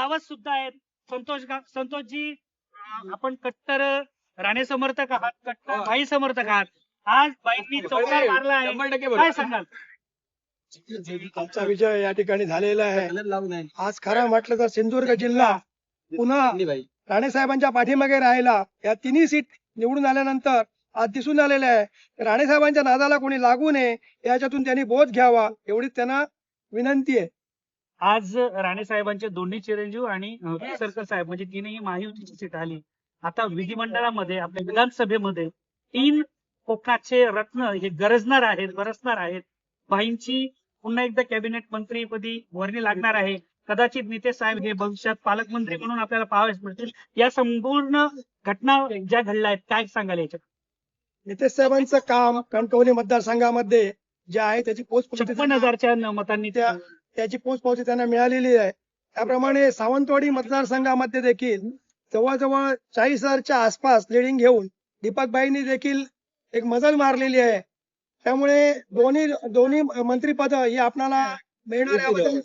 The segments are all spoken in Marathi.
नावच सुद्धा आहेत. संतोष संतोषजी आपण कट्टर राणे समर्थक आहात. कट्टर हो. भाई समर्थक आहात. आज बाईंनी चौकार मारला आहे. काय. सांगाल? आमचा विजय या ठिकाणी झालेला आहे. कलर लावून नाही. आज खरं म्हटलं तर सिंधुदुर्ग जिल्हा पुन्हा नाही बाई. राणे साहेबांच्या पाठीमागे राहिला. या तिन्ही सीट निवडून आल्यानंतर आज दिसून आलेलं आहे. राणे साहेबांच्या नादाला कोणी लागू नये याच्यातून त्यांनी बोध घ्यावा एवढीच त्यांना विनंती आहे. आज राणे साहेबांचे दोन्ही चिरंजीव आणि सरकर साहेब म्हणजे तीनही महायुतीची सीट आली आता विधिमंडळामध्ये आपल्या विधानसभेमध्ये तीन कोकणाचे रत्न हे गरजणार आहेत बरसणार आहेत. भाईंची पुन्हा एकदा कॅबिनेट मंत्रीपदी वर्णी लागणार आहे. कदाचित नितेश साहेब हे भविष्यात पालकमंत्री म्हणून आपल्याला पाहावेच मिळतील. या संपूर्ण घटना ज्या घडल्या आहेत काय सांगाल याच्यात? नितेश साहेबांचं काम कणकवली मतदारसंघामध्ये जे आहे त्याची पोच छप्पन हजारच्या न- मतांनी त्या- त्याची पोचपावती त्यांना मिळालेली आहे. त्याप्रमाणे सावंतवाडी मतदारसंघामध्ये देखील जवळजवळ चाळीस हजारच्या आसपास लिडिंग घेऊन दीपकबाईंनी देखील एक मजल मारलेली आहे. त्यामुळे दोन्ही दोन्ही मंत्रीपद ही आपणाला मिळणार याबद्दल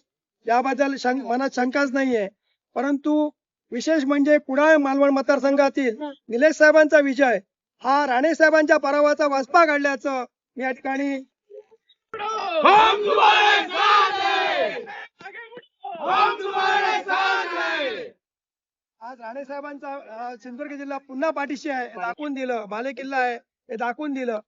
याबद्दल मनात शंकाच नाहीये. परंतु विशेष म्हणजे कुडाळ मालवण मतदारसंघातील निलेश साहेबांचा विजय हा राणे साहेबांच्या पराभवाचा वसपा काढल्याचं या ठिकाणी आज राणे साहेबांचा अं, सिंधुदुर्ग जिल्हा पुन्हा पाठीशी आहे. दाखवून दिलं. बाले किल्ला आहे. हे दाखवून दिलं.